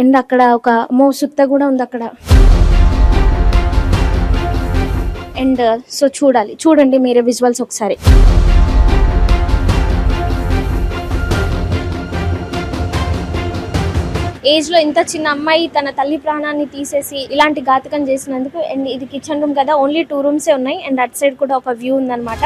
And అక్కడ ఒక మో సుత్త కూడా ఉంది అక్కడ. అండ్ సో చూడాలి. చూడండి మీరే విజువల్స్ ఒకసారి. ఏజ్లో ఇంత చిన్న అమ్మాయి తన తల్లి ప్రాణాన్ని తీసేసి ఇలాంటి ఘాతకం చేసినందుకు అండ్ ఇది కిచెన్ రూమ్ కదా ఓన్లీ టూ రూమ్సే ఉన్నాయి. అండ్ అట్ సైడ్ కూడా ఒక వ్యూ ఉందన్నమాట.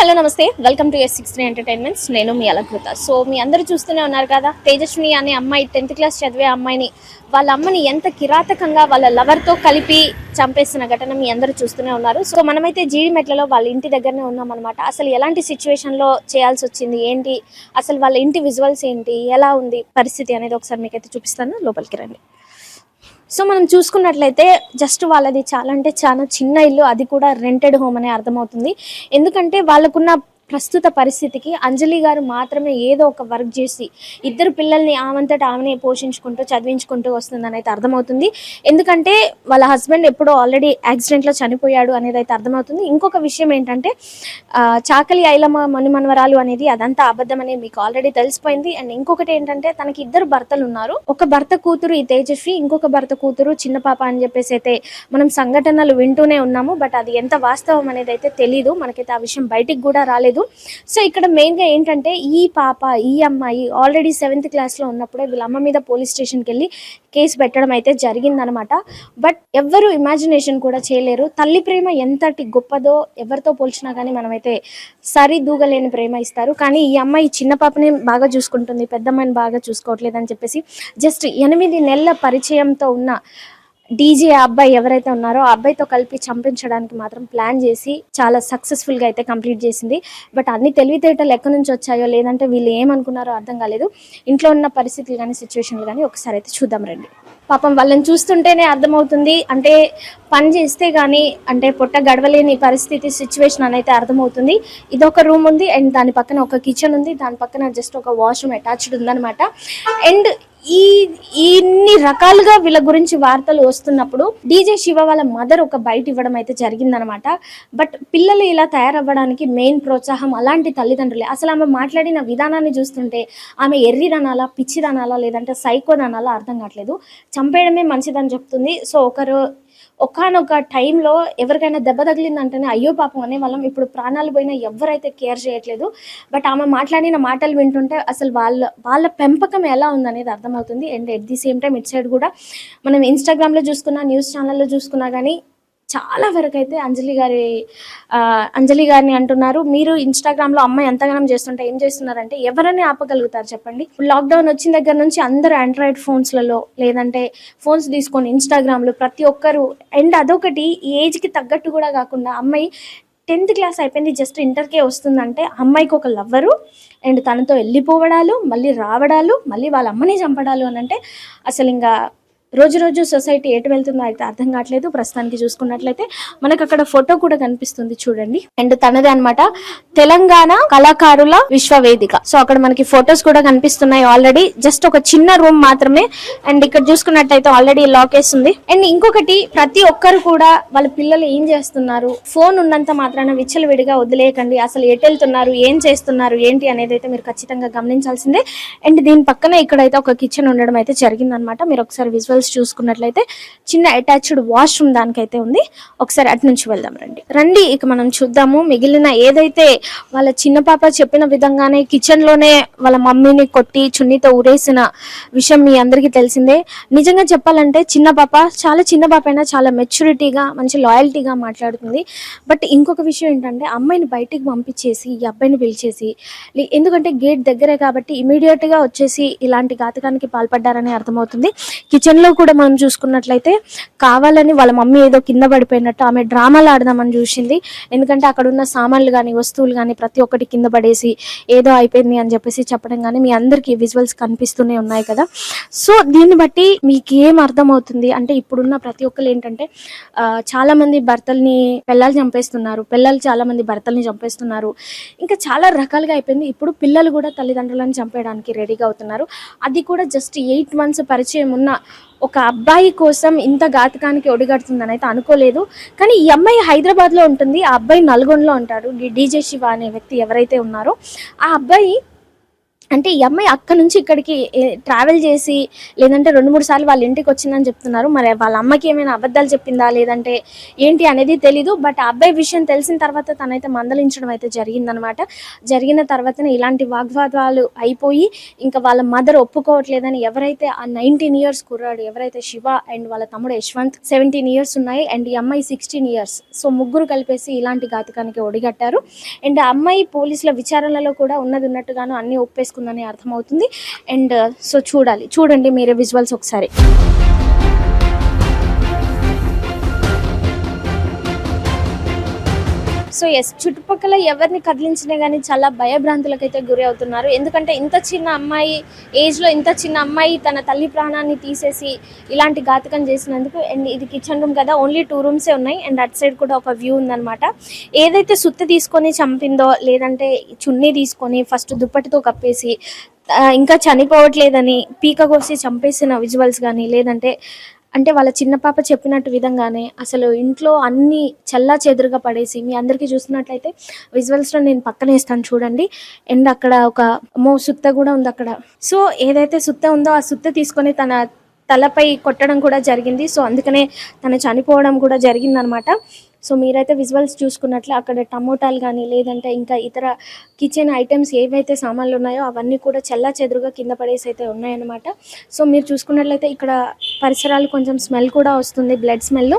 హలో నమస్తే. Welcome to S six three entertainments నేను మీ అలంకృత. సో మీ అందరూ చూస్తూనే ఉన్నారు కదా? తేజస్విని అనే అమ్మాయి టెన్త్ క్లాస్ చదివే అమ్మాయిని వాళ్ళ అమ్మని ఎంత కిరాతకంగా వాళ్ళ లవర్తో కలిపి చంపేసిన ఘటన మీ అందరూ చూస్తూనే ఉన్నారు. సో మనమైతే జీడిమెట్లలో వాళ్ళ ఇంటి దగ్గరనే ఉన్నాం అనమాట అసలు ఎలాంటి సిచ్యువేషన్లో చేయాల్సి వచ్చింది? ఏంటి? అసలు వాళ్ళ ఇంటి విజువల్స్ ఏంటి? ఎలా ఉంది? పరిస్థితి అనేది ఒకసారి మీకైతే చూపిస్తాను. లోపలికి రండి. సో మనం చూసుకున్నట్లయితే జస్ట్ వాళ్ళది చాలా అంటే చాలా చిన్న ఇల్లు అది కూడా రెంటెడ్ హోమ్ అనే అర్థమవుతుంది. ఎందుకంటే వాళ్ళకున్న ప్రస్తుత పరిస్థితికి అంజలి గారు మాత్రమే ఏదో ఒక వర్క్ చేసి ఇద్దరు పిల్లల్ని ఆమంతట ఆమెనే పోషించుకుంటూ చదివించుకుంటూ వస్తుందని అయితే అర్థమవుతుంది. ఎందుకంటే వాళ్ళ హస్బెండ్ ఎప్పుడో ఆల్రెడీ యాక్సిడెంట్లో చనిపోయాడు అనేది అయితే అర్థమవుతుంది. ఇంకొక విషయం ఏంటంటే చాకలి ఐలమ్మ మనుమన్వరాలు అనేది అదంతా అబద్ధం అనేది మీకు ఆల్రెడీ తెలిసిపోయింది. అండ్ ఇంకొకటి ఏంటంటే తనకి ఇద్దరు భర్తలు ఉన్నారు. ఒక భర్త కూతురు ఈ తేజస్వి ఇంకొక భర్త కూతురు చిన్న పాప అని చెప్పేసి అయితే మనం సంఘటనలు వింటూనే ఉన్నాము. బట్ అది ఎంత వాస్తవం అనేది అయితే తెలీదు. మనకైతే ఆ విషయం బయటికి కూడా రాలేదు. సో ఇక్కడ మెయిన్గా ఏంటంటే ఈ పాప ఈ అమ్మాయి ఆల్రెడీ సెవెంత్ క్లాస్లో ఉన్నప్పుడే వీళ్ళ అమ్మ మీద పోలీస్ స్టేషన్కి వెళ్ళి కేసు పెట్టడం అయితే జరిగిందనమాట బట్ ఎవ్వరు ఇమాజినేషన్ కూడా చేయలేరు. తల్లి ప్రేమ ఎంతటి గొప్పదో ఎవరితో పోల్చినా కానీ మనమైతే సరి దూగలేని ప్రేమ ఇస్తారు. కానీ ఈ అమ్మాయి చిన్న పాపనే బాగా చూసుకుంటుంది పెద్దమ్మని బాగా చూసుకోవట్లేదు అని చెప్పేసి జస్ట్ ఎనిమిది నెలల పరిచయంతో ఉన్న డీజే అబ్బాయి ఎవరైతే ఉన్నారో ఆ అబ్బాయితో కలిపి చంపించడానికి మాత్రం ప్లాన్ చేసి చాలా సక్సెస్ఫుల్గా అయితే కంప్లీట్ చేసింది. బట్ అన్ని తెలివితేటలు ఎక్కడి నుంచి వచ్చాయో లేదంటే వీళ్ళు ఏమనుకున్నారో అర్థం కాలేదు. ఇంట్లో ఉన్న పరిస్థితులు కానీ సిచ్యువేషన్లు కానీ ఒకసారి అయితే చూద్దాం రండి. పాపం వాళ్ళని చూస్తుంటేనే అర్థమవుతుంది. అంటే పని చేస్తే కానీ అంటే పొట్ట గడవలేని పరిస్థితి సిచ్యువేషన్ అని అయితే అర్థమవుతుంది. ఇది ఒక రూమ్ ఉంది. అండ్ దాని పక్కన ఒక కిచెన్ ఉంది. దాని పక్కన జస్ట్ ఒక వాష్రూమ్ అటాచ్డ్ ఉందన్నమాట. అండ్ ఈ ఇన్ని రకాలుగా వీళ్ళ గురించి వార్తలు వస్తున్నప్పుడు డీజే శివ వాళ్ళ మదర్ ఒక బయట ఇవ్వడం అయితే జరిగిందనమాట. బట్ పిల్లలు ఇలా తయారవ్వడానికి మెయిన్ ప్రోత్సాహం అలాంటి తల్లిదండ్రులే. అసలు ఆమె మాట్లాడిన విధానాన్ని చూస్తుంటే ఆమె ఎర్రిదనాలా పిచ్చిదనాలా లేదంటే సైకోదనాలా అర్థం కావట్లేదు. చంపేయడమే మంచిదని చెప్తుంది. సో ఒకరు ఒకనొక టైంలో ఎవరికైనా దెబ్బ తగిలిందంటేనే అయ్యో పాపం అనే వాళ్ళం ఇప్పుడు ప్రాణాలు పోయినా ఎవరైతే కేర్ చేయట్లేదు బట్ ఆమె మాట్లాడిన మాటలు వింటుంటే అసలు వాళ్ళ వాళ్ళ పెంపకం ఎలా ఉందనేది అర్థమవుతుంది. And at the same time it side కూడా మనం ఇన్స్టాగ్రామ్లో చూసుకున్నా న్యూస్ ఛానల్లో చూసుకున్నా కానీ చాలా వరకు అయితే అంజలి గారి అంజలి గారిని అంటున్నారు. మీరు ఇన్స్టాగ్రామ్లో అమ్మాయి ఎంతగానం చేస్తుంటే ఏం చేస్తున్నారంటే ఎవరైనా ఆపగలుగుతారు చెప్పండి. లాక్డౌన్ వచ్చిన దగ్గర నుంచి అందరూ ఆండ్రాయిడ్ ఫోన్స్లలో లేదంటే ఫోన్స్ తీసుకొని ఇన్స్టాగ్రామ్లో ప్రతి ఒక్కరు అండ్ అదొకటి ఈ ఏజ్కి తగ్గట్టు కూడా కాకుండా అమ్మాయి టెన్త్ క్లాస్ అయిపోయింది జస్ట్ ఇంటర్కే వస్తుందంటే అమ్మాయికి ఒక లవ్వరు అండ్ తనతో వెళ్ళిపోవడాలు మళ్ళీ రావడాలు మళ్ళీ వాళ్ళ అమ్మని చంపడాలు అని అంటే అసలు ఇంకా రోజు రోజు సొసైటీ ఎటు వెళ్తుందో అయితే అర్థం కావట్లేదు. ప్రస్తుతానికి చూసుకున్నట్లయితే మనకు అక్కడ ఫోటో కూడా కనిపిస్తుంది చూడండి. అండ్ తనదే అన్నమాట తెలంగాణ కళాకారుల విశ్వవేదిక. సో అక్కడ మనకి ఫొటోస్ కూడా కనిపిస్తున్నాయి ఆల్రెడీ. జస్ట్ ఒక చిన్న రూమ్ మాత్రమే. అండ్ ఇక్కడ చూసుకున్నట్టయితే ఆల్రెడీ లాక్ వేస్తుంది. అండ్ ఇంకొకటి ప్రతి ఒక్కరు కూడా వాళ్ళ పిల్లలు ఏం చేస్తున్నారు? ఫోన్ ఉన్నంత మాత్రాన విచ్చలవిడిగా వదిలేయకండి. అసలు ఎటు వెళ్తున్నారు? ఏం చేస్తున్నారు? ఏంటి అనేది అయితే మీరు ఖచ్చితంగా గమనించాల్సిందే. అండ్ దీని పక్కన ఇక్కడైతే ఒక కిచెన్ ఉండడం అయితే జరిగిందనమాట మీరు ఒకసారి విజువల్ విజువల్స్ చూసుకున్నట్లయితే చిన్న అటాచ్డ్ వాష్రూమ్ దానికైతే ఉంది. ఒకసారి అటు నుంచి వెళ్దాం రండి. రండి ఇక మనం చూద్దాము. మిగిలిన ఏదైతే వాళ్ళ చిన్న పాప చెప్పిన విధంగానే కిచెన్లోనే వాళ్ళ మమ్మీని కొట్టి చున్నీతో ఊరేసిన విషయం మీ అందరికీ తెలిసిందే. నిజంగా చెప్పాలంటే చిన్న పాప చాలా చిన్న పాప అయినా చాలా మెచ్యూరిటీగా మంచి లాయల్టీగా మాట్లాడుతుంది. బట్ ఇంకొక విషయం ఏంటంటే అమ్మాయిని బయటికి పంపించేసి ఈ అబ్బాయిని పిలిచేసి ఎందుకంటే గేట్ దగ్గరే కాబట్టి ఇమీడియట్గా గా వచ్చేసి ఇలాంటి ఘాతకానికి పాల్పడ్డారని అర్థమవుతుంది. కిచెన్లో కూడా మనం చూసుకున్నట్లయితే కావాలని వాళ్ళ మమ్మీ ఏదో కింద పడిపోయినట్టు ఆమె డ్రామాలు ఆడదామని చూసింది. ఎందుకంటే అక్కడ ఉన్న సామాన్లు కానీ వస్తువులు కానీ ప్రతి ఒక్కటి కింద పడేసి ఏదో అయిపోయింది అని చెప్పేసి చెప్పడం కానీ మీ అందరికీ విజువల్స్ కనిపిస్తూనే ఉన్నాయి కదా. సో దీన్ని బట్టి మీకు ఏం అర్థమవుతుంది? అంటే ఇప్పుడున్న ప్రతి ఒక్కరు ఏంటంటే చాలా మంది భర్తల్ని పిల్లలు చంపేస్తున్నారు. పిల్లలు చాలా మంది భర్తల్ని చంపేస్తున్నారు. ఇంకా చాలా రకాలుగా అయిపోయింది. ఇప్పుడు పిల్లలు కూడా తల్లిదండ్రులను చంపేయడానికి రెడీగా అవుతున్నారు. అది కూడా జస్ట్ ఎయిట్ మంత్స్ పరిచయం ఉన్న ఒక అబ్బాయి కోసం ఇంత ఘాతకానికి ఒడిగడుతుందని అయితే అనుకోలేదు. కానీ ఈ అమ్మాయి హైదరాబాద్లో ఉంటుంది. ఆ అబ్బాయి నల్గొండలో ఉంటాడు. డీజే శివ అనే వ్యక్తి ఎవరైతే ఉన్నారో ఆ అబ్బాయి అంటే ఈ అమ్మాయి అక్క నుంచి ఇక్కడికి ట్రావెల్ చేసి లేదంటే రెండు మూడు సార్లు వాళ్ళ ఇంటికి వచ్చిందని చెప్తున్నారు. మరి వాళ్ళ అమ్మకి ఏమైనా అబద్ధాలు చెప్పిందా? లేదంటే ఏంటి అనేది తెలీదు. బట్ ఆ అబ్బాయి విషయం తెలిసిన తర్వాత తనైతే మందలించడం అయితే జరిగిందనమాట. జరిగిన తర్వాతనే ఇలాంటి వాగ్వాదాలు అయిపోయి ఇంకా వాళ్ళ మదర్ ఒప్పుకోవట్లేదని ఎవరైతే ఆ నైన్టీన్ ఇయర్స్ కుర్రాడు ఎవరైతే శివ అండ్ వాళ్ళ తమ్ముడు యశ్వంత్ సెవెంటీన్ ఇయర్స్ ఉన్నాయి. అండ్ ఈ అమ్మాయి సిక్స్టీన్ ఇయర్స్ సో ముగ్గురు కలిపేసి ఇలాంటి ఘాతకానికి ఒడిగట్టారు. అండ్ ఆ అమ్మాయి పోలీసుల విచారణలో కూడా ఉన్నది ఉన్నట్టుగాను అన్ని తీసుకుందని అర్థమవుతుంది. అండ్ సో చూడాలి. చూడండి మీరే విజువల్స్ ఒకసారి. సో ఎస్ చుట్టుపక్కల ఎవరిని కదిలించినా కానీ చాలా భయభ్రాంతులకు అయితే గురి అవుతున్నారు. ఎందుకంటే ఇంత చిన్న అమ్మాయి ఏజ్లో ఇంత చిన్న అమ్మాయి తన తల్లి ప్రాణాన్ని తీసేసి ఇలాంటి ఘాతకం చేసినందుకు అండ్ ఇది కిచెన్ రూమ్ కదా ఓన్లీ టూ రూమ్సే ఉన్నాయి. అండ్ అట్ సైడ్ కూడా ఒక వ్యూ ఉందనమాట ఏదైతే సుత్తి తీసుకొని చంపిందో లేదంటే చున్నీ తీసుకొని ఫస్ట్ దుప్పటితో కప్పేసి ఇంకా చనిపోవట్లేదని పీక కోసి చంపేసిన విజువల్స్ కానీ లేదంటే అంటే వాళ్ళ చిన్న పాప చెప్పినట్టు విధంగానే అసలు ఇంట్లో అన్ని చల్లా చెదురుగా పడేసి మీ అందరికీ చూసినట్లయితే విజువల్స్లో నేను పక్కన వేస్తాను చూడండి. అండ్ అక్కడ ఒక మో సుత్త కూడా ఉంది అక్కడ. సో ఏదైతే సుత్త ఉందో ఆ సుత్త తీసుకొని తన తలపై కొట్టడం కూడా జరిగింది. సో అందుకనే తను చనిపోవడం కూడా జరిగిందనమాట. సో మీరైతే విజువల్స్ చూసుకున్నట్లు అక్కడ టమోటాలు కానీ లేదంటే ఇంకా ఇతర కిచెన్ ఐటమ్స్ ఏవైతే సామాన్లు ఉన్నాయో అవన్నీ కూడా చెల్లా చెదురుగా కింద పడేసి అయితే ఉన్నాయన్నమాట. సో మీరు చూసుకున్నట్లయితే ఇక్కడ పరిసరాలు కొంచెం స్మెల్ కూడా వస్తుంది బ్లడ్ స్మెల్.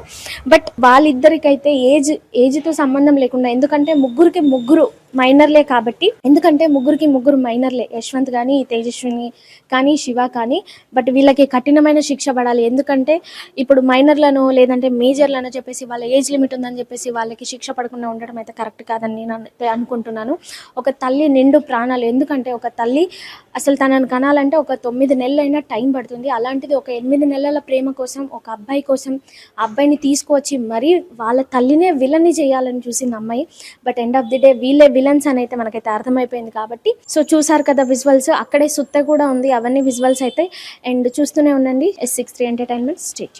బట్ వాళ్ళిద్దరికైతే ఏజ్ ఏజ్తో సంబంధం లేకుండా ఎందుకంటే ముగ్గురికి ముగ్గురు మైనర్లే కాబట్టి. ఎందుకంటే ముగ్గురికి ముగ్గురు మైనర్లే. యశ్వంత్ కానీ తేజస్విని కానీ శివ కానీ. బట్ వీళ్ళకి కఠినమైన శిక్ష పడాలి. ఎందుకంటే ఇప్పుడు మైనర్లను లేదంటే మేజర్లను చెప్పేసి వాళ్ళ ఏజ్ లిమిట్ ఉందని చెప్పేసి వాళ్ళకి శిక్ష పడకుండా ఉండడం అయితే కరెక్ట్ కాదని నేను అనుకుంటున్నాను. ఒక తల్లి నిండు ప్రాణాలు. ఎందుకంటే ఒక తల్లి అసలు తనను కనాలంటే ఒక తొమ్మిది నెలలైనా టైం పడుతుంది. అలాంటిది ఒక ఎనిమిది నెలల ప్రేమ కోసం ఒక అబ్బాయి కోసం ఆ అబ్బాయిని తీసుకువచ్చి మరీ వాళ్ళ తల్లినే విలని చేయాలని చూసింది అమ్మాయి. But end of the day వీళ్ళే విలన్స్ అని అయితే మనకైతే అర్థమైపోయింది కాబట్టి. సో చూసారు కదా విజువల్స్ అక్కడే సుత్త కూడా ఉంది. అవన్నీ విజువల్స్ అయితే అండ్ చూస్తూనే ఉండండి. S six three entertainment state